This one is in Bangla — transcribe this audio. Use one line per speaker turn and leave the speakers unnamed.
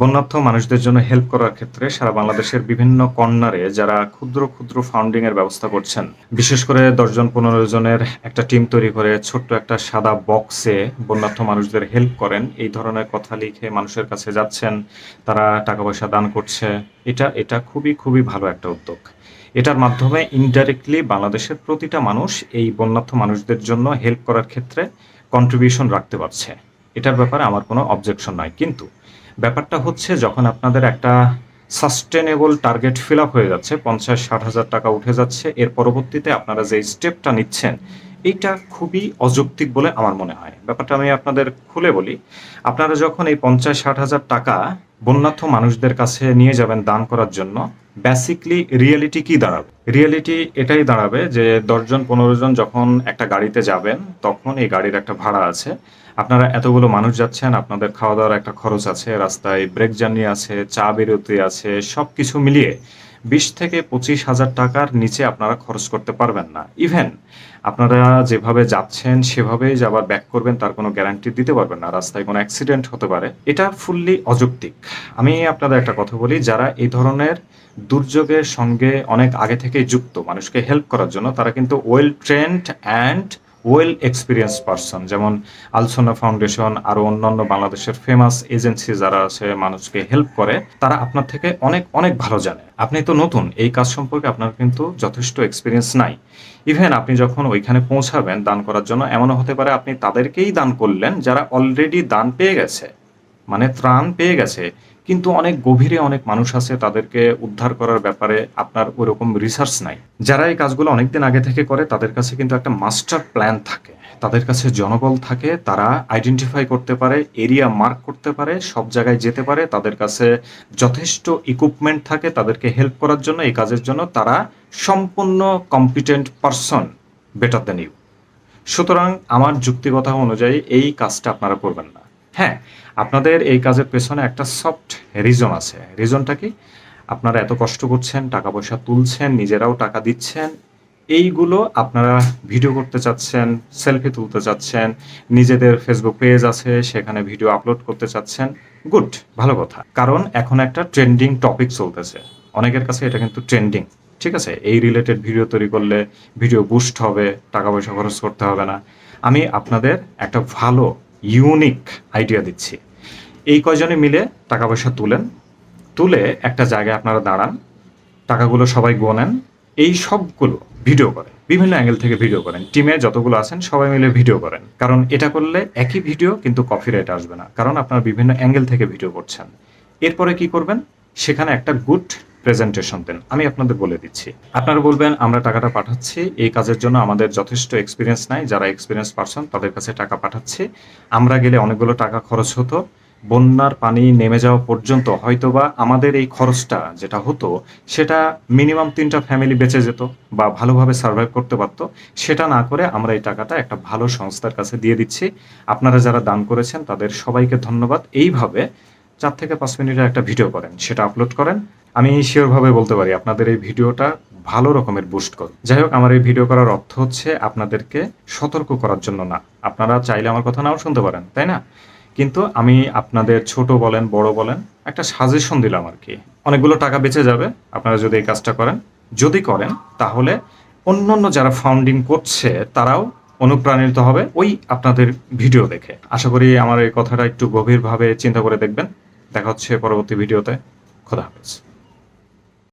বন্যার্থ মানুষদের জন্য হেল্প করার ক্ষেত্রে সারা বাংলাদেশের বিভিন্ন কর্নারে যারা ক্ষুদ্র ক্ষুদ্র ফান্ডিং এর ব্যবস্থা করছেন, বিশেষ করে দশজন পনেরো জনের একটা টিম তৈরি করে ছোট্ট একটা সাদা বক্সে বন্যার্থ মানুষদের হেল্প করেন। এই ধরনের কথা লিখে মানুষের কাছে যাচ্ছেন, তারা টাকা পয়সা দান করছে। এটা এটা খুবই খুবই ভালো একটা উদ্যোগ। এটার মাধ্যমে ইনডাইরেক্টলি বাংলাদেশের প্রতিটা মানুষ এই বন্যার্থ মানুষদের জন্য হেল্প করার ক্ষেত্রে কন্ট্রিবিউশন রাখতে পারছে। এটার ব্যাপারে আমার কোনো অবজেকশন নাই। কিন্তু ব্যাপারটা হচ্ছে যখন আপনাদের একটা সাস্টেনেবল টার্গেট ফিল আপ হয়ে যাচ্ছে, পঞ্চাশ, ষাট হাজার টাকা উঠে যাচ্ছে, এর পরবর্তীতে আপনারা যে স্টেপটা নিচ্ছেন, এইটা খুবই অযৌক্তিক বলে আমার মনে হয়। ব্যাপারটা আমি আপনাদের খুলে বলি। আপনারা যখন এই পঞ্চাশ, ষাট হাজার টাকা বন্যার্থ মানুষদের কাছে নিয়ে যাবেন দান করার জন্য বেসিকলি রিয়েলিটি কি দাঁড়াবে? রিয়েলিটি এটাই দাঁড়াবে যে দশজন পনেরো জন যখন একটা গাড়িতে যাবেন, তখন এই গাড়ির একটা ভাড়া আছে। আপনারা এতগুলো মানুষ যাচ্ছেন, আপনাদের খাওয়া দাওয়ার একটা খরচ আছে, রাস্তায় ব্রেক জার্নি আছে, চা বিরতি আছে সব কিছু মিলিয়ে বিশ থেকে পঁচিশ হাজার টাকার নিচে আপনারা খরচ করতে পারবেন না। ইভেন আপনারা যেভাবে যাচ্ছেন, সেভাবেই যাবার ব্যাক করবেন, তার কোনো গ্যারান্টি দিতে পারবেন না। রাস্তায় কোনো অ্যাক্সিডেন্ট হতে পারে। এটা ফুললি অযৌক্তিক। আমি আপনাদের একটা কথা বলি, যারা এই ধরনের দুর্যোগের সঙ্গে অনেক আগে থেকেই যুক্ত, মানুষকে হেল্প করার জন্য, তারা কিন্তু well trained and well experience person যেমন আলসোনা ফাউন্ডেশন আরও অন্যান্য বাংলাদেশের ফেমাস এজেন্সি যারা আছে মানুষকে হেল্প করে, তারা আপনার থেকে অনেক অনেক ভালো জানে। আপনি তো নতুন, এই কাজ সম্পর্কে আপনার কিন্তু যথেষ্ট এক্সপিরিয়েন্স নাই। ইভেন আপনি যখন ওইখানে পৌঁছাবেন দান করার জন্য, এমনও হতে পারে আপনি তাদেরকেই দান করলেন যারা অলরেডি দান পেয়ে গেছে মানে ত্রাণ পেয়ে গেছে। কিন্তু অনেক গভীরে অনেক মানুষ আছে তাদেরকে উদ্ধার করার ব্যাপারে আপনার ওরকম রিসার্চ নাই। যারা এই কাজগুলো অনেকদিন আগে থেকে করে, তাদের কাছে কিন্তু একটা মাস্টার প্ল্যান থাকে। তাদের কাছে জনবল থাকে, তারা আইডেন্টিফাই করতে পারে এরিয়া মার্ক করতে পারে, সব জায়গায় যেতে পারে, তাদের কাছে যথেষ্ট ইকুইপমেন্ট থাকে তাদেরকে হেল্প করার জন্য, এই কাজের জন্য তারা সম্পূর্ণ competent person better than you সুতরাং আমার যুক্তিকথা অনুযায়ী এই কাজটা আপনারা করবেন না। হ্যাঁ আপনাদের এই কাজের পেছনে একটা সফট রিজন আছে। রিজনটা কি? আপনারা এত কষ্ট করছেন, টাকা পয়সা তুলছেন, নিজেরাও টাকা দিচ্ছেন, এইগুলো আপনারা ভিডিও করতে চাচ্ছেন সেলফি তুলতে চাচ্ছেন, নিজেদের ফেসবুক পেজ আছে, সেখানে ভিডিও আপলোড করতে চাচ্ছেন। গুড ভালো কথা। কারণ এখন একটা ট্রেন্ডিং টপিক চলতেছে। অনেকের কাছে এটা কিন্তু ট্রেন্ডিং ঠিক আছে? এই রিলেটেড ভিডিও তৈরি করলে ভিডিও বুস্ট হবে, টাকা পয়সা খরচ করতে হবে না। আমি আপনাদের একটা ভালো ইউনিক আইডিয়া দিচ্ছি। এই কয়জনে মিলে টাকা পয়সা তুলেন, তুলে একটা জায়গায় আপনারা দাঁড়ান, টাকাগুলো সবাই গোনেন, এই সবগুলো ভিডিও করেন বিভিন্ন অ্যাঙ্গেল থেকে ভিডিও করেন। টিমে যতগুলো আছেন, সবাই মিলে ভিডিও করেন। কারণ এটা করলে একই ভিডিও কিন্তু কপিরাইট আসবে না। কারণ আপনারা বিভিন্ন অ্যাঙ্গেল থেকে ভিডিও করছেন। এরপরে কি করবেন? সেখানে একটা গুড প্রেজেন্টেশন দেন। আমি আপনাদের বলে দিচ্ছি। আপনারা বলবেন, আমরা টাকাটা পাঠাচ্ছি, এই কাজের জন্য আমাদের যথেষ্ট এক্সপিরিয়েন্স নাই, যারা এক্সপিরিয়েন্স পারসন তাদের কাছে টাকা পাঠাচ্ছি। আমরা গেলে অনেকগুলো টাকা খরচ হতো, বন্যার পানি নেমে যাওয়া পর্যন্ত হয়তোবা আমাদের এই খরচটা যেটা হতো, সেটা মিনিমাম তিনটা ফ্যামিলি বেঁচে যেত বা ভালোভাবে সার্ভাইভ করতে পারতো। সেটা না করে আমরা এই টাকাটা একটা ভালো সংস্থার কাছে দিয়ে দিচ্ছি। আপনারা যারা দান করেছেন, তাদের সবাইকে ধন্যবাদ। এইভাবে চার থেকে পাঁচ মিনিটের একটা ভিডিও করেন, সেটা আপলোড করেন। আমি শিওরভাবে বলতে পারি, আপনাদের এই ভিডিওটা ভালো রকমের বুস্ট করবে যাই হোক, আমার এই ভিডিও করার অর্থ হচ্ছে আপনাদেরকে সতর্ক করার জন্য না। আপনারা চাইলে আমার কথা নাও শুনতে পারেন, তাই না? কিন্তু আমি আপনাদের ছোট বলেন, বড় বলেন, একটা সাজেশন দিলাম আর কি। অনেকগুলো টাকা বেঁচে যাবে, আপনারা যদি এই কাজটা করেন। যদি করেন, তাহলে অন্য অন্য যারা ফাউন্ডিং করছে, তারাও অনুপ্রাণিত হবে ওই আপনাদের ভিডিও দেখে। আশা করি আমার এই কথাটা একটু গভীরভাবে চিন্তা করে দেখবেন। দেখা হচ্ছে পরবর্তী ভিডিওতে। খোদা হাফেজ।